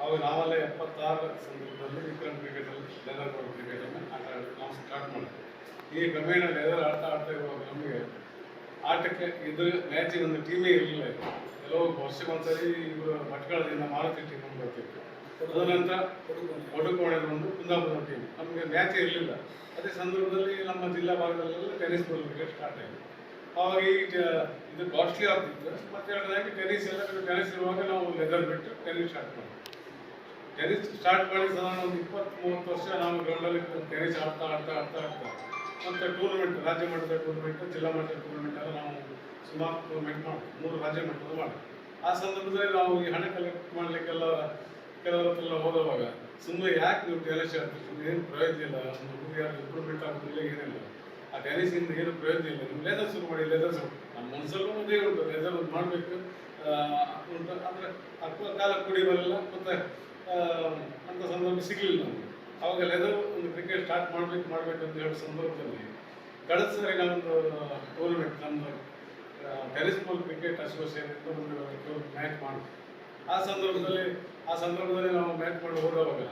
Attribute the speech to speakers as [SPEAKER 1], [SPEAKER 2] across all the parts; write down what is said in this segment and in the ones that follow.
[SPEAKER 1] ಅವಾಗ ನಾವೆಲ್ಲ ಎಪ್ಪತ್ತಾರು ಸಂದರ್ಭದಲ್ಲಿ ವಿಕ್ರಮ್ ಕ್ರಿಕೆಟಲ್ಲಿ ಲೆದರ್ ಬಾಲ್ ಕ್ರಿಕೆಟನ್ನು ಆಟ ನಾವು ಸ್ಟಾರ್ಟ್ ಮಾಡಿದ್ವಿ. ಈ ಕ್ರಮೇಣ ಲೆದರ್ ಆಟ ಆಡ್ತಾ ಇರುವಾಗ ನಮಗೆ ಆಟಕ್ಕೆ ಇದು ಮ್ಯಾಚಿಗೆ ಒಂದು ಟೀಮೇ ಇರಲಿಲ್ಲ ಕೆಲವು ವರ್ಷಕ್ಕೊಂದ್ಸರಿ ಇವರು ಭಟ್ಕಳದಿಂದ ಮಾರುತಿ ಟೀಮ್ ಬರ್ತಿತ್ತು. ತದನಂತರ ಒಡುಕೋಣೆದು ಒಂದು ಕುಂದಾಪುರ ಟೀಮ್ ನಮಗೆ ಮ್ಯಾಚ್ ಇರಲಿಲ್ಲ. ಅದೇ ಸಂದರ್ಭದಲ್ಲಿ ನಮ್ಮ ಜಿಲ್ಲಾ ಭಾಗದಲ್ಲೆಲ್ಲ ಟೆನಿಸ್ ಬಾಲ್ ಕ್ರಿಕೆಟ್ ಸ್ಟಾರ್ಟ್ ಆಯಿತು. ಅವಾಗ ಈ ಇದು ಕಾಸ್ಟ್ಲಿ ಆಗ್ತಿತ್ತು. ಮತ್ತೆ ಎರಡನೇದಾಗಿ ಟೆನಿಸ್ ಎಲ್ಲ ಟೆನಿಸ್ ಇರುವಾಗ ನಾವು ಲೆದರ್ ಬಿಟ್ಟು ಟೆನಿಸ್ ಸ್ಟಾರ್ಟ್ ಮಾಡಿದ್ವಿ. ಟೆನ್ನಿಸ್ ಸ್ಟಾರ್ಟ್ ಮಾಡಿ ಸಾಧಾರಣ ಒಂದು ಇಪ್ಪತ್ತು ಮೂವತ್ತು ವರ್ಷ ನಾವು ಗ್ರೌಂಡಲ್ಲಿ ಟೆನಿಸ್ ಆಡ್ತಾ ಆಡ್ತಾ ಆಡ್ತಾ ಆಡ್ತಾ. ಮತ್ತು ಟೂರ್ನಮೆಂಟ್ ರಾಜ್ಯ ಮಟ್ಟದ ಟೂರ್ನಮೆಂಟ್ ಜಿಲ್ಲಾ ಮಟ್ಟದ ಟೂರ್ನಮೆಂಟ್ ಎಲ್ಲ ನಾವು ಸುಮಾರು ಟೂರ್ನಮೆಂಟ್ ಮಾಡಿ ಮೂರು ರಾಜ್ಯ ಮಟ್ಟದ ಮಾಡಿ ಆ ಸಂದರ್ಭದಲ್ಲಿ ನಾವು ಈ ಹಣ ಕಲೆಕ್ಟ್ ಮಾಡಲಿಕ್ಕೆಲ್ಲ ಕೆಲವರತ್ತೆಲ್ಲ ಹೋದವಾಗ ಸುಮ್ಮನೆ ಯಾಕೆ ನೀವು ಟೆನಿಸ್ ಆಡ್ತೀವಿ ಏನು ಪ್ರಯೋಜನ ಇಲ್ಲ. ಹುಡುಗಿಯಾರು ಇಂಪ್ರೂವ್ಮೆಂಟ್ ಆಗೋದಿಲ್ಲ ಏನಿಲ್ಲ. ಆ ಟೆನಿಸಿಂದ ಏನು ಪ್ರಯೋಜನ ಇಲ್ಲ. ನಿಮ್ಮ ಲೇಸರ್ ಶುರು ಮಾಡಿ ಲೇಸರ್ ಶುರು. ನಮ್ಮ ಮನಸ್ಸಲ್ಲೂ ಒಂದೇ ಉಂಟು. ಲೇಸರ್ ಒಂದು ಮಾಡಬೇಕು. ಅಂದರೆ ಅಕ್ಕ ಕಾಲ ಕುಡಿಯೋರೆಲ್ಲ ಮತ್ತೆ ಅಂತ ಸಂದರ್ಭ ಸಿಗಲಿಲ್ಲ ನಮಗೆ. ಅವಾಗ ಲೆದರ್ ಒಂದು ಕ್ರಿಕೆಟ್ ಸ್ಟಾರ್ಟ್ ಮಾಡಬೇಕು ಮಾಡಬೇಕು ಅಂತ ಹೇಳೋ ಸಂದರ್ಭದಲ್ಲಿ ಕಳೆದ ಸರಿ ನಮ್ಮದು ಟೂರ್ನಮೆಂಟ್ ನಮ್ಮದು ಟೆನಿಸ್ ಬಾಲ್ ಕ್ರಿಕೆಟ್ ಅಸೋಸಿಯೇಷನ್ ಒಂದು ಮ್ಯಾಚ್ ಮಾಡಿದ್ವಿ ಆ ಸಂದರ್ಭದಲ್ಲಿ ಆ ಸಂದರ್ಭದಲ್ಲಿ ನಾವು ಮ್ಯಾಚ್ ಮಾಡಿ ಹೋದವಾಗ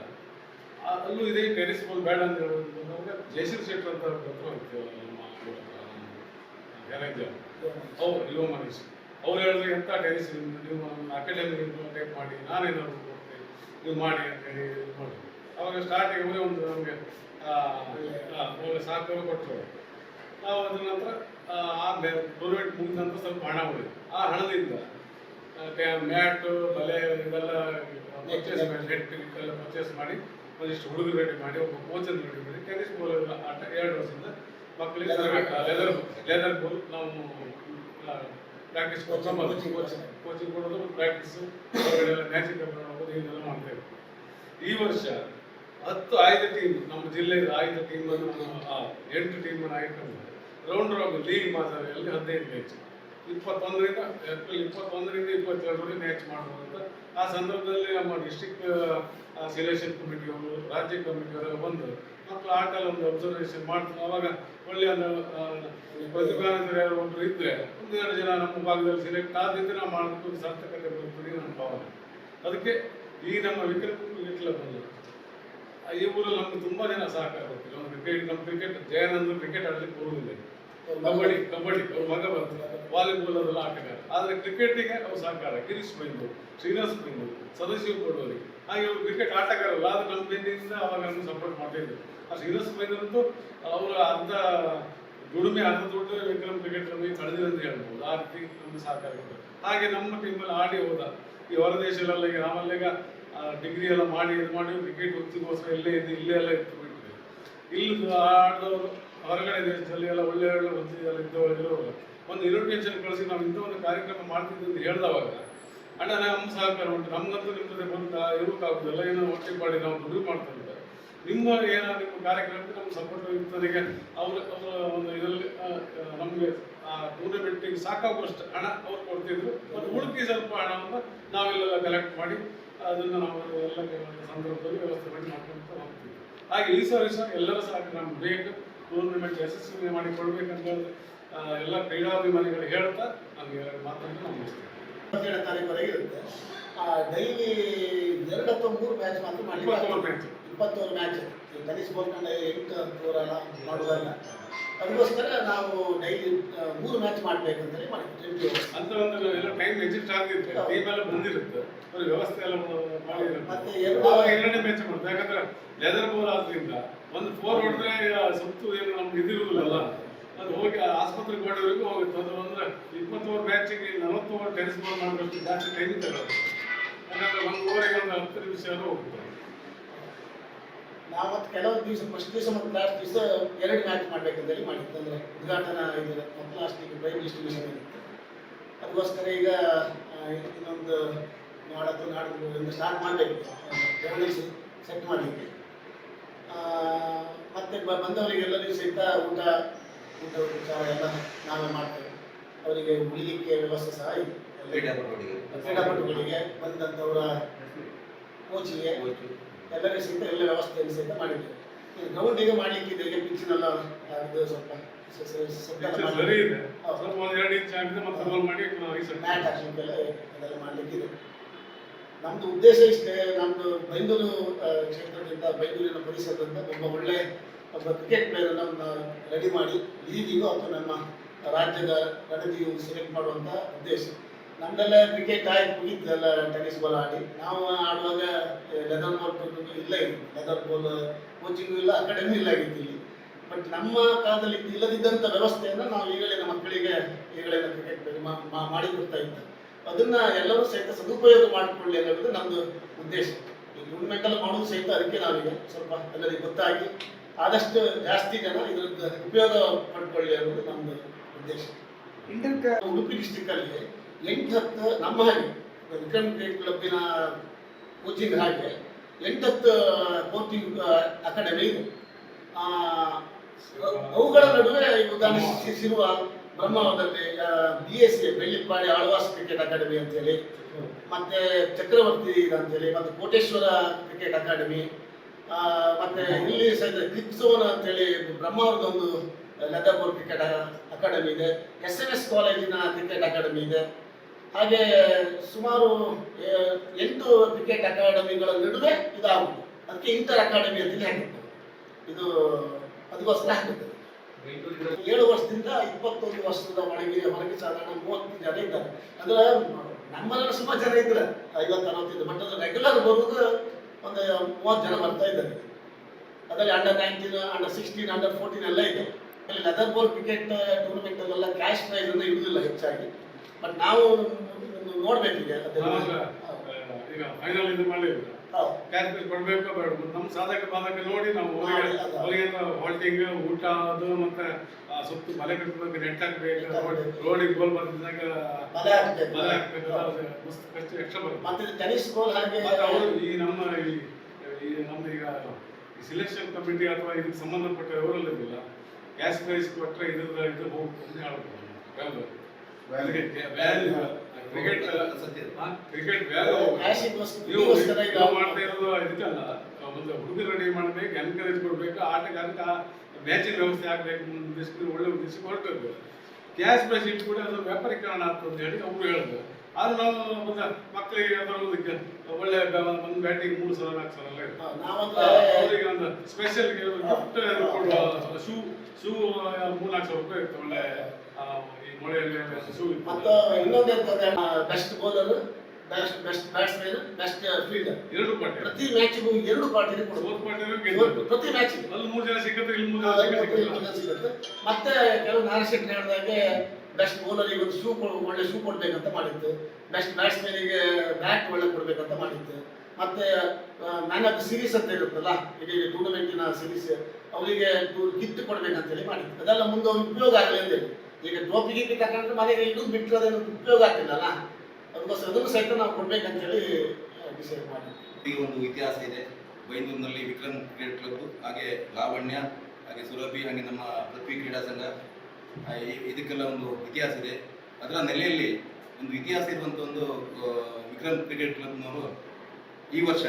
[SPEAKER 1] ಅಲ್ಲೂ ಇದೇ ಟೆನಿಸ್ ಬಾಲ್ ಬೇಡ ಅಂತ ಹೇಳೋದು ಬಂದಾಗ ಜಯಶ್ರೀ ಶೆಟ್ಟರ್ ಅಂತ ಅವ್ರ ಅವರು ಹೋಗ್ತೀವಲ್ಲ ನಮ್ಮ ಗ್ಯಾರೇಜ್ ಅವ್ರು ಯುವ ಮನೀಶ್ ಅವ್ರು ಹೇಳಿದ್ರು ಎಂಥ ಟೆನಿಸ್ ನೀವು ಅಕಾಡೆಮಿ ಟೈಪ್ ಮಾಡಿ ನಾನೇನಾದ್ರು ನೀವು ಮಾಡಿ ಅಂತ ಹೇಳಿ ಇದು ಅವಾಗ ಸ್ಟಾರ್ಟಿಂಗ್ ಅವರೇ ಒಂದು ನಮಗೆ ಒಳ್ಳೆ ಸಾಕು ಕೊಟ್ಟರು. ನಾವು ಅದ್ರ ನಂತರ ಆ, ಆ ಟೂರ್ನಮೆಂಟ್ ಮುಗಿದ ನಂತರ ಸ್ವಲ್ಪ ಹಣ ಉಳಿದು ಆ ಹಣದಿಂದ ಮ್ಯಾಟು ಬಲೆ ಇದೆಲ್ಲ ಪರ್ಚೇಸ್ ಮಾಡಿ ನೆಟ್ ಎಲ್ಲ ಪರ್ಚೇಸ್ ಮಾಡಿ ಒಂದಿಷ್ಟು ಹುಡುಗರು ರೆಡಿ ಮಾಡಿ ಒಬ್ಬ ಕೋಚನ್ನು ರೆಡಿ ಮಾಡಿ ಟೆನಿಸ್ ಬಾಲ್ ಆಟ ಎರಡು ವರ್ಷದಿಂದ ಮಕ್ಕಳಿಗೆ ಲೆದರ್ ಲೆದರ್ ಬಾಲ್ ನಾವು ಪ್ರಾಕ್ಟೀಸ್ ಕೋಚಿಂಗ್ ಕೋಚಿಂಗ್ ಕೊಡೋದು ಪ್ರಾಕ್ಟೀಸು ಮ್ಯಾಚಿಂಗ್ ಇದೆಲ್ಲ ಮಾಡ್ತೇವೆ ಈ ವರ್ಷ ಹತ್ತು ಆಯ್ದ ಟೀಮ್ ನಮ್ಮ ಜಿಲ್ಲೆಯ ಆಯ್ದ ಟೀಮನ್ನು ಎಂಟು ಟೀಮನ್ನು ಆಯ್ಕೊಂಡು ರೌಂಡ್ ರೌಂಡ್ ಲೀಗ್ ಮಾದರಿಯಲ್ಲಿ ಹದಿನೈದು ಮ್ಯಾಚ್ ಇಪ್ಪತ್ತೊಂದರಿಂದ ಏಪ್ರಿಲ್ ಇಪ್ಪತ್ತೊಂದರಿಂದ ಇಪ್ಪತ್ತೆರಡರಲ್ಲಿ ಮ್ಯಾಚ್ ಮಾಡ್ಬೋದು ಅಂತ. ಆ ಸಂದರ್ಭದಲ್ಲಿ ನಮ್ಮ ಡಿಸ್ಟಿಕ್ ಸೆಲೆಕ್ಷನ್ ಕಮಿಟಿಯವರು ರಾಜ್ಯ ಕಮಿಟಿಯವರೆಲ್ಲ ಬಂದು ಮತ್ತು ಎಲ್ಲ ಒಂದು ಅಬ್ಸರ್ವೇಷನ್ ಮಾಡ್ತಾರೆ. ಅವಾಗ ಒಳ್ಳೆಯ ಒಂದು ಆ, ಒಬ್ಬರು ಇದ್ರೆ ಒಂದೆರಡು ಜನ ನಮ್ಮ ಭಾಗದಲ್ಲಿ ಸೆಲೆಕ್ಟ್ ಆದಿದ್ರೆ ನಾವು ಒಂದು ಸಾರ್ಥಕತೆ ಬರ್ತದೆ ನಮ್ಮ ಭಾವನೆ. ಅದಕ್ಕೆ ಈ ನಮ್ಮ ಬಂದಿದೆ ಈ ಊರಲ್ಲಿ ನಮ್ಗೆ ತುಂಬಾ ಜನ ಸಹಕಾರ ಕೊಡ್ತೀವಿ ನಮ್ಮ ಕ್ರಿಕೆಟ್ ನಮ್ಮ ಕ್ರಿಕೆಟ್ ಜಯನಂದ್ರು ಕ್ರಿಕೆಟ್ ಆಡ್ಲಿಕ್ಕೆ ಬರುವುದಿಲ್ಲ. ಕಬಡ್ಡಿ ಕಬಡ್ಡಿ, ಅವ್ರ ಮಗ ಬರ್ತಾರೆ ವಾಲಿಬಾಲ್ ಅದೆಲ್ಲ ಆಟಗಾರ. ಆದರೆ ಕ್ರಿಕೆಟಿಗೆ ಅವ್ರು ಸಹಕಾರ. ಗಿರೀಶ್ ಬೈಂದು ಶ್ರೀನಿವಾಸ್ ಬೈಂದು ಸದಾಶಿವ ಕೊಡೋರಿ ಹಾಗೆ ಅವ್ರು ಕ್ರಿಕೆಟ್ ಆಟಗಾರಲ್ಲ ಆದ್ರೆ ನಮ್ಮ ಬೆನ್ನಿಂದ ಅವಾಗ ನಮ್ಗೆ ಸಪೋರ್ಟ್ ಮಾಡ್ತಿದ್ರು ಆ ಶ್ರೀನಿವಾಸ್ ಬೈಂದ್ರಂತೂ ಅವರು ಅರ್ಧ ದುಡಿಮೆ ಅರ್ಧ ದೊಡ್ಡ ವಿಕ್ರಮ್ ಕ್ರಿಕೆಟ್ ಕಳೆದಿದೆ ಅಂತ ಹೇಳ್ಬೋದು. ಆ ರೀತಿ ನಮ್ಗೆ ಸಹಕಾರ ಕೊಟ್ಟರು. ಹಾಗೆ ನಮ್ಮ ಟೀಮಲ್ಲಿ ಆಡಿ ಹೋದ ಈ ಹೊರ ದೇಶಗಳೆಲ್ಲ ಈಗ ನಾವೆಲ್ಲ ಈಗ ಡಿಗ್ರಿ ಎಲ್ಲ ಮಾಡಿ, ಇದು ಮಾಡಿ ಕ್ರಿಕೆಟ್ ವೃತ್ತಿಗೋಸ್ಕರ ಇಲ್ಲೇ ಇದ್ದು ಇಲ್ಲೇ ಎಲ್ಲ ಇತ್ತು ಬಿಟ್ಟಿದೆ ಇಲ್ಲಿ ಆಡಿದವರು ಹೊರಗಡೆ ದೇಶದಲ್ಲಿ ಎಲ್ಲ ಒಳ್ಳೆ ಒಳ್ಳೆ ಎಲ್ಲ ಇದ್ದವರು ಒಂದು ಇನ್ವಿಟೇಷನ್ ಕಳಿಸಿ, ನಾವು ಇಂಥ ಒಂದು ಕಾರ್ಯಕ್ರಮ ಮಾಡ್ತಿದ್ದೆ ಅಂತ ಹೇಳ್ದವಾಗ, ಅಣ್ಣ ನಮ್ಮ ಸಹಕಾರ ಉಂಟು, ನಮ್ಗಂತೂ ನಿಮ್ಮ ಜೊತೆ ಬಂದು ಇರೋಕ್ಕಾಗೋದಿಲ್ಲ ಏನೋ ಒಟ್ಟಿಗೆ ಮಾಡಿ ನಾವು ದುಡ್ಡು ಮಾಡ್ತಾ ನಿಮ್ಮ ಏನೋ ನಿಮ್ಮ ಕಾರ್ಯಕ್ರಮಕ್ಕೆ ನಮ್ಮ ಸಪೋರ್ಟ್ ಇರ್ತದೆ ಅವ್ರ ಅವರ ಒಂದು ಇದರಲ್ಲಿ ನಮಗೆ ಆ ಟೂರ್ನಮೆಂಟಿಗೆ ಸಾಕಾಗುವಷ್ಟು ಹಣ ಅವ್ರು ಕೊಡ್ತಿದ್ರು. ಮತ್ತು ಉಳಿಕೆ ಸ್ವಲ್ಪ ಹಣವನ್ನು ನಾವೆಲ್ಲ ಕಲೆಕ್ಟ್ ಮಾಡಿ ಅದನ್ನು ನಾವು ಎಲ್ಲ ಸಂದರ್ಭದಲ್ಲಿ ವ್ಯವಸ್ಥೆ ಮಾಡಿ ಮಾಡ್ಕೊಳ್ತಾ ಹೋಗ್ತೀವಿ. ಹಾಗೆ ಈ ಸರ್ವಿಸ ಎಲ್ಲರೂ ಸಹ ನಮ್ಗೆ ಬೇಕು ಟೂರ್ನಮೆಂಟ್ ಯಶಸ್ವಿ ಆ, ಎಲ್ಲ ಕ್ರೀಡಾಭಿಮಾನಿಗಳು ಹೇಳ್ತಾ ನಮಗೆ ಮಾತನ್ನು
[SPEAKER 2] ತಾರೀಕುವರೆಗೆ ಇರುತ್ತೆ. ಡೈಲಿ ಎರಡು ಅಥವಾ ಮೂರು ಮ್ಯಾಚ್ ಮಾತ್ರ
[SPEAKER 1] ಇಪ್ಪತ್ತೊಂದು
[SPEAKER 2] ಮಾಡಲಿಕ್ಕೆ. ಇಪ್ಪತ್ತೋರು ಮ್ಯಾಚ್ ಟೆನಿಸ್ ಬಾಲ್ ಕಂಡ ಎಂಟು ಹತ್ತುವರೆಲ್ಲ ಮಾಡೋದಲ್ಲ. ಅದಕ್ಕೋಸ್ಕರ ನಾವು ಡೈಲಿ ಮೂರು ಮ್ಯಾಚ್ ಮಾಡಬೇಕಂತಲೇ ಮಾಡಿದ್ವಿ.
[SPEAKER 1] ಅಂತ ಒಂದು ಎಲ್ಲ ಟೈಮ್ ಎಕ್ಸಿಸ್ಟ್ ಆಗಿರುತ್ತೆ ಟೀಮ್ ಎಲ್ಲ ಬಂದಿರುತ್ತೆ. ಅವ್ರ ವ್ಯವಸ್ಥೆ ಎಲ್ಲ ಮಾಡಿರುತ್ತೆ
[SPEAKER 2] ಮತ್ತೆ ಎರಡು-
[SPEAKER 1] ಎರಡನೇ ಮ್ಯಾಚ್ ಮಾಡುತ್ತೆ ಯಾಕಂದ್ರೆ ಲೆದರ್ ಬೋಲ್ ಆದ್ರಿಂದ ಒಂದು ಫೋರ್ ಹೊಡೆದ್ರೆ ಸುತ್ತು ಏನು ನಮ್ಗೆ ಇದಿರುವುದಿಲ್ಲ ಅದು ಹೋಗಿ ಆಸ್ಪತ್ರೆಗೆ ಮಾಡೋವರೆಗೂ ಹೋಗುತ್ತೆ. ಅದು ಅಂದ್ರೆ ಮ್ಯಾಚಿಗೆ ನಲವತ್ತು ಓವರ್ ಟೆನಿಸ್ ಬಾಲ್ ಮಾಡಬೇಕು ಜಾಸ್ತಿ ಟೈಮ್ ತಗೊಳ್ಳೋದು ಯಾಕಂದ್ರೆ ಒಂದು ಓವರಿಗೆ ಒಂದು ಹತ್ತು ನಿಮಿಷ
[SPEAKER 2] ನಾವು ಮತ್ತೆ ಕೆಲವೊಂದು ದಿವಸ ಫಸ್ಟ್ ದಿವಸ ಮತ್ತು ಲಾಸ್ಟ್ ದಿವಸ ಎರಡು ಮ್ಯಾಚ್ ಮಾಡಬೇಕಂತೇಳಿ ಮಾಡಿತ್ತು ಅಂದರೆ ಉದ್ಘಾಟನಾ ಇದು ಮತ್ತು ಲಾಸ್ಟಿಗೆ ಪ್ರೈಮ್ ಡಿಸ್ಟ್ರಿಬ್ಯೂಷನ್ ಇರುತ್ತೆ ಅದಕ್ಕೋಸ್ಕರ ಈಗ ಇನ್ನೊಂದು ನಾಡದ್ದು ನಾಡಿದ್ದು ಸ್ಟಾರ್ಟ್ ಮಾಡಬೇಕು. ಗಮನಿಸಿ ಸೆಟ್ ಮಾಡಲಿಕ್ಕೆ. ಮತ್ತೆ ಬ- ಬಂದವರಿಗೆಲ್ಲರಿಗೂ ಸಹಿತ ಊಟ ಊಟ ಉಪಚಾರ ಎಲ್ಲ ನಾವೇ ಮಾಡ್ತೇವೆ. ಅವರಿಗೆ ಉಳಿಲಿಕ್ಕೆ ವ್ಯವಸ್ಥೆ ಸಹ ಇದೆ.
[SPEAKER 3] ಕ್ರೀಡಾಪಟುಗಳಿಗೆ
[SPEAKER 2] ಬಂದಂತವರ ಬಂದಂಥವರ ಕೋಚಿಗೆ ಎಲ್ಲರಿಗೂ ಸಹಿತ ಎಲ್ಲ ವ್ಯವಸ್ಥೆಯನ್ನು ಸಹಿತ ಮಾಡಿದ್ದೇವೆ ಗ್ರೌಂಡಿಗೆ ಮಾಡಲಿಕ್ಕೆ ಇದೆ ಇದು ಸ್ವಲ್ಪ. ಎಲ್ಲ
[SPEAKER 1] ಇದೆ.
[SPEAKER 2] ಮ್ಯಾಟ್ ಹಾಕ್ಲಿಕ್ಕೆಲ್ಲ ಅದೆಲ್ಲ ಮಾಡಲಿಕ್ಕೆ ಇದೆ. ನಮ್ದು ಉದ್ದೇಶ ಇಷ್ಟೇ. ನಮ್ದು ಬೈಂದೂರು ಕ್ಷೇತ್ರದಿಂದ ಬೈಂದೂರಿನ ಪರಿಸರದಿಂದ ಒಬ್ಬ ಒಳ್ಳೆ ಒಬ್ಬ ಕ್ರಿಕೆಟ್ ಪ್ಲೇಯರನ್ನು ರೆಡಿ ಮಾಡಿ ಲೀಗಿಗೂ ಅಥವಾ ನಮ್ಮ ರಾಜ್ಯದ ರಣಜಿಯು ಸೆಲೆಕ್ಟ್ ಮಾಡುವಂತ ಉದ್ದೇಶ. ನಮ್ದೆಲ್ಲ ಕ್ರಿಕೆಟ್ ಆಯ್ತು ಮುಗೀತಲ್ಲ ಟೆನಿಸ್ ಬಾಲ್ ಆಡಿ ನಾವು ಆಡುವಾಗ ಲೆದರ್ ಬಾಲ್ ಇಲ್ಲ ಲೆದರ್ ಬಾಲ್ ಕೋಚಿಂಗ್ ಇಲ್ಲ ಅಕಾಡೆಮಿ ಇಲ್ಲ ಆಗಿತ್ತು ಇಲ್ಲಿ ಬಟ್ ನಮ್ಮ ಕಾಲದಲ್ಲಿ ಇಲ್ಲದಿದ್ದಂಥ ವ್ಯವಸ್ಥೆಯನ್ನು ನಾವು ಈಗಲೇ ಮಕ್ಕಳಿಗೆ ಈಗಲೇ ಕ್ರಿಕೆಟ್ ಮಾಡಿ ಕೊಡ್ತಾ ಇದ್ದ ಅದನ್ನ ಎಲ್ಲರೂ ಸಹಿತ ಸದುಪಯೋಗ ಮಾಡಿಕೊಳ್ಳಿ ಅನ್ನೋದು ನಮ್ದು ಉದ್ದೇಶ. ಈ ಟೂರ್ನಮೆಂಟ್ ಎಲ್ಲ ಮಾಡೋದು ಸಹಿತ ಅದಕ್ಕೆ ನಾವೀಗ ಸ್ವಲ್ಪ ಎಲ್ಲರಿಗೆ ಗೊತ್ತಾಗಿ ಆದಷ್ಟು ಜಾಸ್ತಿ ಜನ ಇದರದ್ದು ಉಪಯೋಗ ಪಡ್ಕೊಳ್ಳಿ ಅನ್ನೋದು ನಮ್ದು ಉದ್ದೇಶ. ಉಡುಪಿ ಡಿಸ್ಟಿಕ್ ಅಲ್ಲಿ ಎಂಟು ಹತ್ತು ನಮ್ಮ ಹಾಗೆ ವಿಕ್ರಮ್ ಕ್ರಿಕೆಟ್ ಕ್ಲಬ್ಬಿನ ಕೋಚಿಂಗ್ ಹಾಗೆ ಎಂಟತ್ತು ಕೋಚಿಂಗ್ ಅಕಾಡೆಮಿ ಇದೆ. ಅವುಗಳ ನಡುವೆ ಉದಾಹರಣೆ ಸಿರುವ ಶಿರುವ ಬ್ರಹ್ಮಾವರದಲ್ಲಿ B S C Bellippady Alva's cricket academy ಅಂತೇಳಿ ಮತ್ತೆ ಚಕ್ರವರ್ತಿ ಅಂತೇಳಿ ಮತ್ತೆ ಕೋಟೇಶ್ವರ ಕ್ರಿಕೆಟ್ ಅಕಾಡೆಮಿ ಮತ್ತೆ ಇಲ್ಲಿ ಸಹಿತ ಕ್ಲಿಪ್ಸೋನ್ ಅಂತೇಳಿ ಬ್ರಹ್ಮಾವರದ ಒಂದು ಲೆದರ್ ಬಾಲ್ ಕ್ರಿಕೆಟ್ ಅಕಾಡೆಮಿ ಇದೆ ಎಸ್ ಎನ್ ಎಸ್ ಕಾಲೇಜಿನ ಕ್ರಿಕೆಟ್ ಅಕಾಡೆಮಿ ಇದೆ. ಹಾಗೆ ಸುಮಾರು ಎಂಟು ಕ್ರಿಕೆಟ್ ಅಕಾಡೆಮಿಗಳ ನಡುವೆ ಇದಾಗುತ್ತೆ ಅದಕ್ಕೆ ಇಂಟರ್ ಅಕಾಡೆಮಿ ಅಂತಲೇ ಹಾಕಿತ್ತು ಇದು ಅದಕ್ಕೋಸ್ಕರ ಹಾಕಿತ್ತು ಏಳು ವರ್ಷದಿಂದ ಇಪ್ಪತ್ತೊಂದು ವರ್ಷದ ಒಳಗೆ ಹೊರಗೆ ಸಾಧಾರಣ ಮೂವತ್ತು ಜನ ಇದ್ದಾರೆ. ಅಂದ್ರೆ ನಮ್ಮಲ್ಲಿ ಸುಮಾರು ಜನ ಇದ್ರೆ ಐವತ್ತು ಅರವತ್ತಿದ್ದು ಬಟ್ ಅದು ರೆಗ್ಯುಲರ್ ಬರುವುದು ಒಂದು ಮೂವತ್ತು ಜನ ಬರ್ತಾ ಇದ್ದಾರೆ. ಅದರಲ್ಲಿ under nineteen under sixteen under fourteen ಎಲ್ಲ ಇದೆ. ಅಲ್ಲಿ ಲೆದರ್ ಬಾಲ್ ಕ್ರಿಕೆಟ್ ಟೂರ್ನಮೆಂಟ್ ಅಲ್ಲೆಲ್ಲ ಕ್ಯಾಶ್ ಪ್ರೈಸ್ ಅನ್ನು ಇರುವುದಿಲ್ಲ ಹೆಚ್ಚಾಗಿ. ಬಟ್ ನಾವು ನೋಡ್ಬೇಕೀಗ
[SPEAKER 1] ಈಗ ಫೈನಲ್ ಇದು ಮಾಡಲಿಲ್ಲ. ಕ್ಯಾಶ್ ಬಿಲ್ ಕೊಡ್ಬೇಕು ಬೇಡ ನಮ್ಮ ಸಾಧಕ ಬಾಧಕ ನೋಡಿ ನಾವು. ಅವರಿಗೆ ಹಾಲ್ಟಿಂಗ್ ಊಟ ಅದು ಮತ್ತೆ ಸುತ್ತು ಮಲೆ ಕಟ್ಟಬೇಕು ನೆಟ್ ಹಾಕ್ಬೇಕು ರೋಡಿಗೆ ಗೋಲ್ ಬಂದಿದ್ದಾಗ
[SPEAKER 2] ಮಲೆ ಹಾಕ್ಬೇಕು.
[SPEAKER 1] ಮಸ್ತ್ ಖರ್ಚು ಎಕ್ಸ್ಟ್ರಾ ಬರುತ್ತೆ.
[SPEAKER 2] ಮತ್ತೆ ಟೆನಿಸ್ ಹಾಗೆ
[SPEAKER 1] ಮತ್ತೆ ಅವರು ಈ ನಮ್ಮ ಈ ನಮ್ಮ ಈಗ ಸಿಲೆಕ್ಷನ್ ಕಮಿಟಿ ಅಥವಾ ಇದಕ್ಕೆ ಸಂಬಂಧಪಟ್ಟ ಇವರಲ್ಲಿಲ್ಲ ಗ್ಯಾಸ್ ಪ್ರೈಸ್ ಕೊಟ್ಟರೆ ಇದ್ರ ಇದು ಹೋಗ್ತದೆ ಹೇಳ್ಬೋದು ವ್ಯಾಲ್ಯೂ ಕ್ರಿಕೆಟ್ ಕ್ರಿಕೆಟ್ ವ್ಯಾಲ್ಯೂ ನೀವು ನೀವು ಮಾಡ್ತಾ ಇರೋದು ಇದಕ್ಕಲ್ಲ. ಒಂದು ಹುಡುಗ ರೆಡಿ ಮಾಡಬೇಕು ಎನ್ಕರೇಜ್ ಕೊಡಬೇಕು ಆಟಗಾರಕ್ಕೆ ಮ್ಯಾಚಿನ ವ್ಯವಸ್ಥೆ ಆಗಬೇಕು ಉದ್ದೇಶಕ್ಕೆ ಒಳ್ಳೆ ಉದ್ದೇಶಕ್ಕೆ ಹೊರಟದ್ದು ಕ್ಯಾಶ್ ಪ್ರೈಸ್ ಕೂಡ ಅದು ವ್ಯಾಪಾರೀಕರಣ ಆಗ್ತದೆ ಅಂತ ಹೇಳಿ ಅವರು ಹೇಳಿದ್ರು ಆದ್ರೆ ನಾವು ಒಂದು ಮಕ್ಕಳಿಗೆ ಒಂದು ಒಳ್ಳೆ ಒಂದ್ ಬ್ಯಾಟಿಂಗ್ ಮೂರು ಸಾವಿರ ನಾಲ್ಕು ಇರುತ್ತೆ. ಅವರಿಗೆ ಒಂದು ಸ್ಪೆಷಲ್ ಗಿಫ್ಟ್ ಕೊಡುವ ಶೂ ಶೂ ಮೂರು ನಾಲ್ಕು ಸಾವಿರ ರೂಪಾಯಿ ಇರುತ್ತೆ ಒಳ್ಳೆ ಈ ಮೊಳೆಯಲ್ಲಿ ಶೂ
[SPEAKER 2] ಮತ್ತು ಇನ್ನೊಂದು ಎಂತಂದ್ರೆ best bowler best best batsman best fielder
[SPEAKER 1] ಎರಡು ಪಟ್ಟೆ
[SPEAKER 2] ಪ್ರತಿ ಮ್ಯಾಚ್ಗೂ ಎರಡು ಪಾರ್ಟಿಗೆ ಕೊಡ್ಬೋದು
[SPEAKER 1] ಸೋತ್
[SPEAKER 2] ಪ್ರತಿ ಮ್ಯಾಚ್
[SPEAKER 1] ಅಲ್ಲಿ ಮೂರು ಜನ ಸಿಕ್ಕತ್ತೆ ಇಲ್ಲಿ ಮೂರು ಜನ ಸಿಕ್ಕಿಲ್ಲ
[SPEAKER 2] ಮತ್ತೆ ಕೆಲವು ನಾರಶೆಟ್ಟಿ ಹೇಳಿದಾಗೆ ಬೆಸ್ಟ್ ಬೌಲರಿಗೆ ಒಂದು ಶೂ ಒಳ್ಳೆ ಶೂ ಕೊಡ್ಬೇಕಂತ ಮಾಡಿತ್ತು. ನೆಕ್ಸ್ಟ್ ಬ್ಯಾಟ್ಸ್ಮನಿಗೆ ಬ್ಯಾಟ್ ಒಳ್ಳೆ ಕೊಡ್ಬೇಕಂತ ಮಾಡಿತ್ತು. ಮತ್ತೆ ಮ್ಯಾನ್ ಆಫ್ ದ ಸೀರೀಸ್ ಅಂತ ಇರುತ್ತಲ್ಲ ಇಡೀ ಟೂರ್ನಮೆಂಟಿನ ಸೀರೀಸ್ ಅವರಿಗೆ ಗಿಫ್ಟ್ ಕೊಡ್ಬೇಕಂತೇಳಿ ಮಾಡಿತ್ತು ಅದೆಲ್ಲ ಮುಂದೆ ಒಂದು ಉಪಯೋಗ ಆಗಲಿ ಅಂತೇಳಿ ಈಗ ಟ್ರೋಫಿ ಗಿಫ್ಟ್ ತಗೊಂಡ್ರೆ ಮನೆಗೆ ಇಡೋದು ಬಿಟ್ಟರೆ ಅದೇನು ಉಪಯೋಗ ಆಗ್ತಿಲ್ಲಲ್ಲ? ಅದಕ್ಕೋಸ್ಕರ ಅದನ್ನು ಸಹಿತ ನಾವು ಕೊಡ್ಬೇಕಂತೇಳಿ ಡಿಸೈಡ್ ಮಾಡಿ
[SPEAKER 4] ಈ ಒಂದು ಇತಿಹಾಸ ಇದೆ. ಬೈಂದೂರಿನಲ್ಲಿ ವಿಕ್ರಮ್ ಕ್ರಿಕೆಟ್ ಕ್ಲಬ್ ಹಾಗೆ ಲಾವಣ್ಯ, ಹಾಗೆ ಸುರಭಿ, ಹಾಗೆ ನಮ್ಮ ಪೃಥ್ವಿ ಕ್ರೀಡಾ ಸಂಘ. ಇದಕ್ಕೆಲ್ಲ ಒಂದು ಇತಿಹಾಸ ಇದೆ. ಅದರ ನೆಲೆಯಲ್ಲಿ ಒಂದು ಇತಿಹಾಸ ಇರುವಂಥ ಒಂದು ವಿಕ್ರಮ್ ಕ್ರಿಕೆಟ್ ಕ್ಲಬ್ನವರು ಈ ವರ್ಷ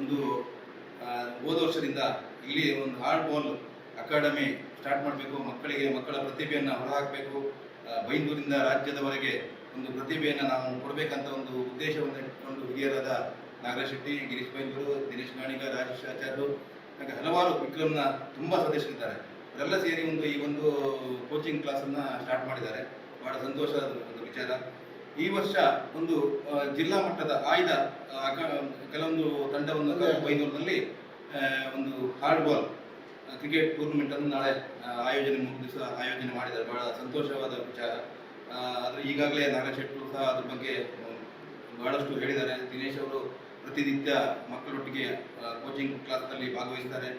[SPEAKER 4] ಒಂದು ಹೋದ ವರ್ಷದಿಂದ ಇಲ್ಲಿ ಒಂದು ಹಾರ್ಡ್ ಬಾಲ್ ಅಕಾಡೆಮಿ ಸ್ಟಾರ್ಟ್ ಮಾಡಬೇಕು. ಮಕ್ಕಳಿಗೆ, ಮಕ್ಕಳ ಪ್ರತಿಭೆಯನ್ನು ಹೊರಹಾಕಬೇಕು. ಬೈಂದೂರಿಂದ ರಾಜ್ಯದವರೆಗೆ ಒಂದು ಪ್ರತಿಭೆಯನ್ನು ನಾವು ಕೊಡಬೇಕಂತ ಒಂದು ಉದ್ದೇಶವನ್ನು ಇಟ್ಕೊಂಡು ಹಿರಿಯರಾದ ನಾಗರಾಜ್ ಶೆಟ್ಟಿ, ಗಿರೀಶ್ ಬೈಂದೂರು, ದಿನೇಶ್ ಗಾಣಿಗ ರಾಜೇಶ್ ಆಚಾರ್ಯರು, ಹಾಗೆ ಹಲವಾರು ವಿಕ್ರಮ್ನ ತುಂಬ ಸದಸ್ಯರಿದ್ದಾರೆ. ಅವರೆಲ್ಲ ಸೇರಿ ಒಂದು ಈ ಒಂದು ಕೋಚಿಂಗ್ ಕ್ಲಾಸನ್ನು ಸ್ಟಾರ್ಟ್ ಮಾಡಿದ್ದಾರೆ. ಬಹಳ ಸಂತೋಷದ ಒಂದು ವಿಚಾರ. ಈ ವರ್ಷ ಒಂದು ಜಿಲ್ಲಾ ಮಟ್ಟದ ಆಯ್ದ ಕೆಲವೊಂದು ತಂಡವನ್ನು ಬೈನೂರಿನಲ್ಲಿ ಒಂದು ಹಾರ್ಡ್ ಬಾಲ್ ಕ್ರಿಕೆಟ್ ಟೂರ್ನಮೆಂಟ್ ಅನ್ನು ನಾಳೆ ಆಯೋಜನೆ ಮೂರು ದಿವಸ ಆಯೋಜನೆ ಮಾಡಿದ್ದಾರೆ. ಬಹಳ ಸಂತೋಷವಾದ ವಿಚಾರ. ಆದರೆ ಈಗಾಗಲೇ ನಾಗಶೆಟ್ಟರು ಶೆಟ್ಟರು ಸಹ ಅದ್ರ ಬಗ್ಗೆ ಬಹಳಷ್ಟು ಹೇಳಿದ್ದಾರೆ. ದಿನೇಶ್ ಅವರು ಪ್ರತಿನಿತ್ಯ ಮಕ್ಕಳೊಟ್ಟಿಗೆ ಕೋಚಿಂಗ್ ಕ್ಲಾಸ್ನಲ್ಲಿ ಭಾಗವಹಿಸ್ತಾರೆ.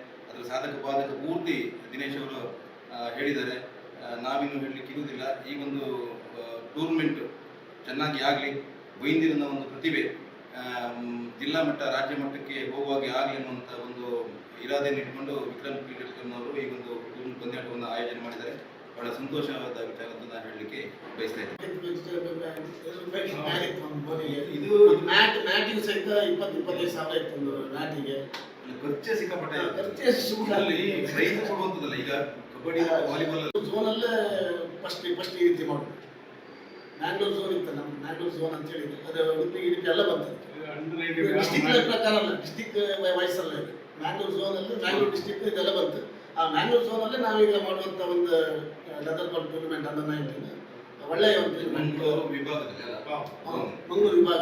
[SPEAKER 4] ಸಾಧಕ ಬಾಧಕ ಪೂರ್ತಿ ದಿನೇಶ್ ಅವರು ಹೇಳಿದ್ದಾರೆ. ನಾವಿನ್ನೂ ಹೇಳಲಿಕ್ಕೆ ಇರುವುದಿಲ್ಲ. ಈ ಒಂದು ಟೂರ್ನಮೆಂಟ್ ಚೆನ್ನಾಗಿ ಆಗಲಿ ಬೈಂದಿರಿನ ಒಂದು ಪ್ರತಿಭೆ ಆ, ಜಿಲ್ಲಾ ಮಟ್ಟ ರಾಜ್ಯ ಮಟ್ಟಕ್ಕೆ ಹೋಗುವಾಗೆ ಆಗಲಿ ಅನ್ನುವಂಥ ಒಂದು ಇರಾದೆಯನ್ನು ಇಟ್ಕೊಂಡು ವಿಕ್ರಮ್ ಕ್ರಿಕೆಟ್ ಅವರು ಈ ಒಂದು ಟೂರ್ನಮೆಂಟ್ ಪಂದ್ಯಾಟವನ್ನು ಆಯೋಜನೆ ಮಾಡಿದ್ದಾರೆ. ಬಹಳ ಸಂತೋಷವಾದ ವಿಚಾರ ಅಂತ ನಾನು ಹೇಳಲಿಕ್ಕೆ ಬಯಸ್ತಾ ಇದ್ದೀನಿ.
[SPEAKER 2] ಇದು ಮ್ಯಾಟ್ ಮ್ಯಾಟಿಗೆ ಸಹಿತ ಇಪ್ಪತ್ತು ಇಪ್ಪತ್ತೈದು ಸಾವಿರ ಇತ್ತು ಒಂದು ಮ್ಯಾಟಿಗೆ
[SPEAKER 4] ಖರ್ಚೇ ಸಿಕ್ಕಾಪಟ್ಟೆ ಖರ್ಚೆ
[SPEAKER 2] ಖರ್ಚೇ ಸುಮ್ಮನೆ
[SPEAKER 4] ಅಲ್ಲಿ ಪ್ರೈಸ್ ಕೊಡುವಂಥದ್ದಲ್ಲ ಈಗ ಕಬಡ್ಡಿ ವಾಲಿಬಾಲ್
[SPEAKER 2] ಝೋನಲ್ಲೇ ಫಸ್ಟ್ ಫಸ್ಟ್ ಈ ರೀತಿ ಮಾಡೋದು. ಮ್ಯಾಂಗ್ಳೂರ್ ಝೋನ್ ಇತ್ತು ನಮ್ಮ ಮ್ಯಾಂಗ್ಳೂರ್ ಝೋನ್ ಅಂತ ಹೇಳಿ ಅದು ಉಡುಪಿ ಗಿಡುಪಿ ಎಲ್ಲ
[SPEAKER 1] ಬಂತು.
[SPEAKER 2] ಡಿಸ್ಟಿಕ್ ಪ್ರಕಾರ ಅಲ್ಲ ಡಿಸ್ಟಿಕ್ ವೈಸ್ ಅಲ್ಲ ಇದು. ಮ್ಯಾಂಗ್ಳೂರ್ ಝೋನ್ ಅಲ್ಲಿ ಮ್ಯಾಂಗ್ಳೂರ್ ಡಿಸ್ಟಿಕ್ ಇದೆಲ್ಲ ಬಂತು. ಆ ಮ್ಯಾಂಗ್ಳೂರ್ ಝೋನ್ ಅಲ್ಲಿ ನಾವೀಗ ಮಾಡುವಂತ ಒಂದು leather ball tournament under nineteen ಒಳ್ಳೆಯ ಒಂದು
[SPEAKER 4] ಮಂಗ್ಳೂರು ವಿಭಾಗದಲ್ಲಿ
[SPEAKER 2] ಮಂಗಳೂರು ವಿಭಾಗ